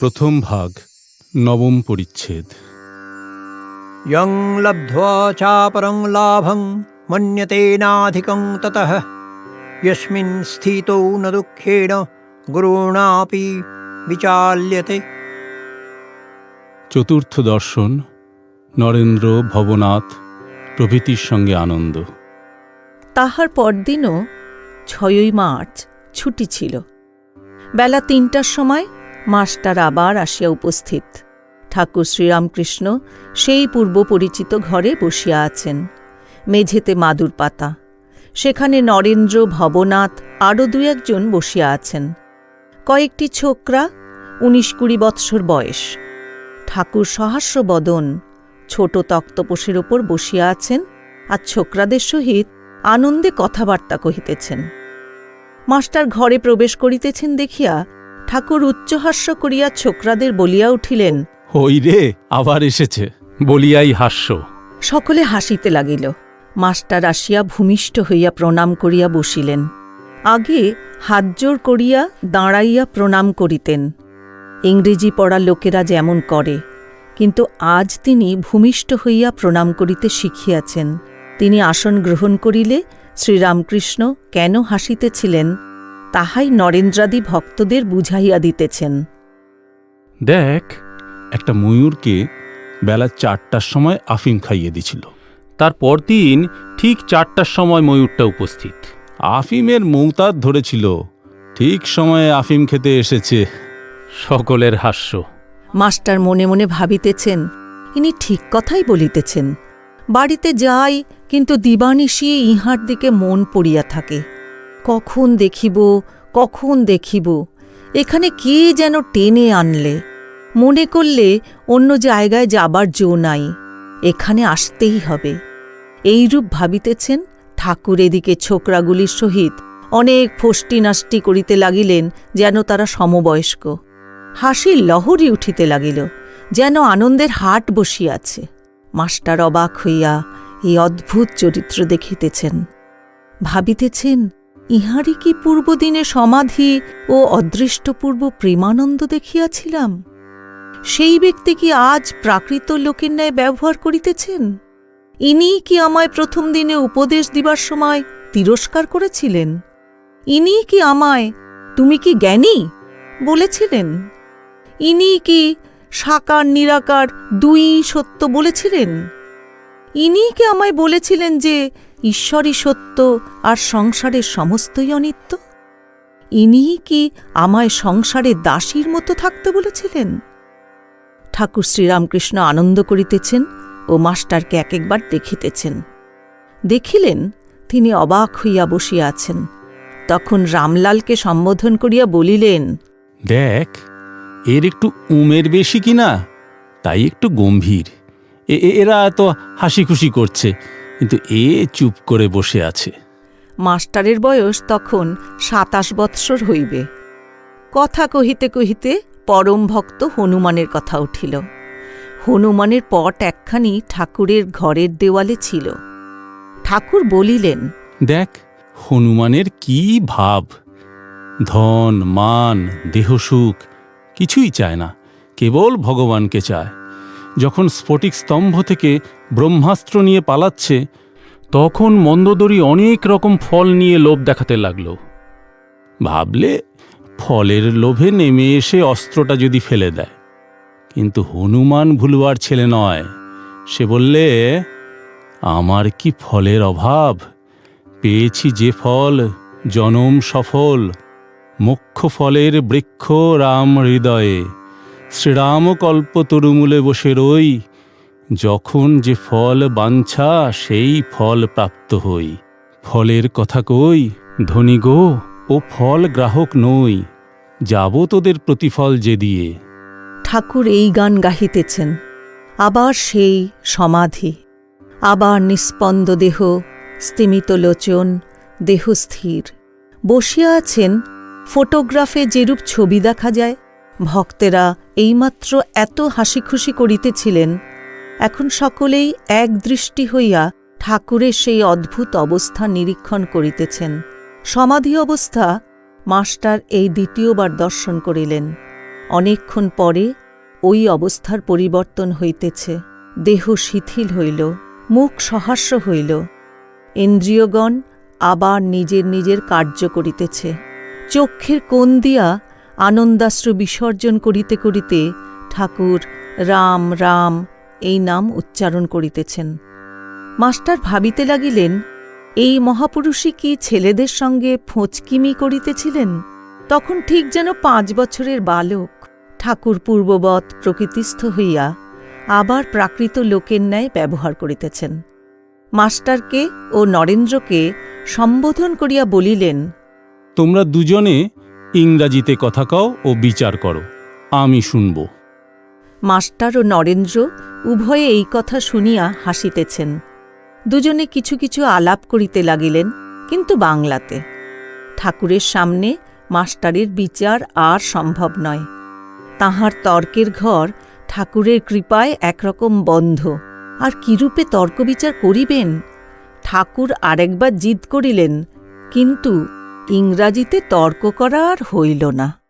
প্রথম ভাগ নবম পরিচ্ছেদ। ইয়ং লব্ধ্বা চাপরং লাভং মন্যতে নাধিকং ততঃ। ইয়স্মিন স্থিতৌ ন দুঃখেণ গুরুণাপি বিচাল্যতে। চতুর্থ দর্শন নরেন্দ্র ভবনাথ প্রভৃতির সঙ্গে আনন্দ। তাহার পরদিনও ছয়ই মার্চ ছুটি ছিল। বেলা তিনটার সময় মাস্টার আবার আসিয়া উপস্থিত। ঠাকুর শ্রীরামকৃষ্ণ সেই পূর্ব পরিচিত ঘরে বসিয়া আছেন, মেঝেতে মাদুর পাতা। সেখানে নরেন্দ্র, ভবনাথ আরও দু একজন বসিয়া আছেন। কয়েকটি ছোকরা, উনিশ কুড়ি বৎসর বয়স। ঠাকুর সহাস্য বদন, ছোট তক্তপোষের ওপর বসিয়া আছেন আর ছোকরাদের সহিত আনন্দে কথাবার্তা কহিতেছেন। মাস্টার ঘরে প্রবেশ করিতেছেন দেখিয়া ঠাকুর উচ্চহাস্য করিয়া ছোকরাদের বলিয়া উঠিলেন ওই রে আবার এসেছে বলিয়াই হাস্য। সকলে হাসিতে লাগিল। মাস্টার আসিয়া ভূমিষ্ঠ হইয়া প্রণাম করিয়া বসিলেন। আগে হাতজোড় করিয়া দাঁড়াইয়া প্রণাম করিতেন। ইংরেজি পড়া লোকেরা যেমন করে কিন্তু আজ তিনি ভূমিষ্ঠ হইয়া প্রণাম করিতে শিখিয়াছেন। তিনি আসন গ্রহণ করিলে শ্রীরামকৃষ্ণ কেন হাসিতেছিলেন? তাহাই নরেন্দ্রাদি ভক্তদের বুঝাইয়া দিতেছেন। দেখ একটা ময়ূরকে বেলা চারটার সময় আফিম খাইয়ে দিছিল। তার পরদিন ঠিক চারটার সময় ময়ূরটা উপস্থিত। আফিমের মৌতার ধরেছিল ঠিক সময়ে আফিম খেতে এসেছে। সকলের হাস্য। মাস্টার মনে মনে ভাবিতেছেন ইনি ঠিক কথাই বলিতেছেন। বাড়িতে যাই কিন্তু দিবানিশি ইহার দিকে মন পড়িয়া থাকে। কখন দেখিব কখন দেখিব, এখানে কে যেন টেনে আনলে? মনে করলে অন্য জায়গায় যাবার জো নাই, এখানে আসতেই হবে। এইরূপ ভাবিতেছেন ঠাকুর এদিকে ছোকরাগুলির সহিত। অনেক ফষ্টি নাষ্টি করিতে লাগিলেন যেন তারা সমবয়স্ক। হাসির লহরী উঠিতে লাগিল, যেন আনন্দের হাট বসিয়াছে। মাস্টার অবাক হইয়া এই অদ্ভুত চরিত্র দেখিতেছেন। ভাবিতেছেন ইহারই কি পূর্বদিনে সমাধি ও অদৃষ্টপূর্ব প্রেমানন্দ দেখিয়াছিলাম? সেই ব্যক্তি কি আজ প্রাকৃত লোকের ন্যায় ব্যবহার করিতেছেন? ইনিই কি আমায় প্রথম দিনে উপদেশ দিবার সময় তিরস্কার করেছিলেন? ইনি কি আমায়, তুমি কি জ্ঞানী? বলেছিলেন। ইনি কি সাকার নিরাকার দুই সত্য বলেছিলেন? ইনি কি আমায় বলেছিলেন যে ঈশ্বরই সত্য আর সংসারের সমস্তই অনিত্য? ইনিই কি আমায় সংসারে দাসীর মতো থাকতে বলেছিলেন? ঠাকুর শ্রীরামকৃষ্ণ আনন্দ করিতেছেন ও মাস্টারকে এক একবার দেখিতেছেন। দেখিলেন তিনি অবাক হইয়া বসিয়া আছেন। তখন রামলালকে সম্বোধন করিয়া বলিলেন, দেখ, এর একটু উমের বেশি কিনা, তাই একটু গম্ভীর। এরা এত হাসি খুশি করছে কিন্তু এ চুপ করে বসে আছে। মাস্টারের বয়স তখন সাতাশ বৎসর হইবে। কথা কহিতে কহিতে পরম ভক্ত হনুমানের কথা উঠিল। হনুমানের পট একখানি ঠাকুরের ঘরের দেওয়ালে ছিল। ঠাকুর বলিলেন দেখ হনুমানের কি ভাব। ধন মান দেহসুখ কিছুই চায় না কেবল ভগবানকে চায়। যখন স্ফটিক স্তম্ভ থেকে ব্রহ্মাস্ত্র নিয়ে পালাচ্ছে, তখন মন্দদরি অনেক রকম ফল নিয়ে লোভ দেখাতে লাগল। ভাবলে ফলের লোভে নেমে এসে অস্ত্রটা যদি ফেলে দেয়। কিন্তু হনুমান ভুলবার ছেলে নয়। সে বললে, আমার কি ফলের অভাব? পেয়েছি যে ফল, জনম সফল। মুখ্য ফলের বৃক্ষ রাম হৃদয়ে। শ্রীরাম কল্প তরুমূলে বসে রই, যখন যে ফল বাঞ্ছা, সেই ফল প্রাপ্ত হই। ফলের কথা কই, ধনী গো, ও ফল গ্রাহক নই, যাব তোদের প্রতিফল যে দিয়ে। ঠাকুর এই গান গাহিতেছেন, আবার সেই সমাধি। আবার নিস্পন্দ দেহ, স্তিমিত লোচন, দেহ স্থির। বসিয়া আছেন, ফটোগ্রাফে যেরূপ ছবি দেখা যায় ভক্তেরা এইমাত্র এত হাসি খুশি করিতেছিলেন, এখন সকলেই এক দৃষ্টি হইয়া ঠাকুরের সেই অদ্ভুত অবস্থা নিরীক্ষণ করিতেছেন। সমাধি অবস্থা মাস্টার এই দ্বিতীয়বার দর্শন করিলেন। অনেকক্ষণ পরে ওই অবস্থার পরিবর্তন হইতেছে, দেহ শিথিল হইল, মুখ সহাস্য হইল। ইন্দ্রিয়গণ আবার নিজের নিজের কার্য করিতেছে। চক্ষের কোণ দিয়া আনন্দাশ্রু বিসর্জন করিতে করিতে ঠাকুর রাম রাম এই নাম উচ্চারণ করিতেছেন। মাস্টার ভাবিতে লাগিলেন, এই মহাপুরুষই কি ছেলেদের সঙ্গে ফোঁচকিমি করিতেছিলেন? তখন ঠিক যেন পাঁচ বছরের বালক, ঠাকুর পূর্ববৎ প্রকৃতিস্থ হইয়া আবার প্রাকৃত লোকের ন্যায় ব্যবহার করিতেছেন। মাস্টারকে ও নরেন্দ্রকে সম্বোধন করিয়া বলিলেন, তোমরা দুজনে ইংরাজিতে কথা কও ও বিচার করো। আমি শুনব। মাস্টার ও নরেন্দ্র উভয়ে এই কথা শুনিয়া হাসিতেছেন। দুজনে কিছু কিছু আলাপ করিতে লাগিলেন, কিন্তু বাংলাতে। ঠাকুরের সামনে মাস্টারের বিচার আর সম্ভব নয়। তাহার তর্কের ঘর ঠাকুরের কৃপায় একরকম বন্ধ। আর কিরূপে তর্ক বিচার করিবেন? ঠাকুর আরেকবার জিদ করিলেন, কিন্তু ইংরাজিতে তর্ক করা আর হইল না।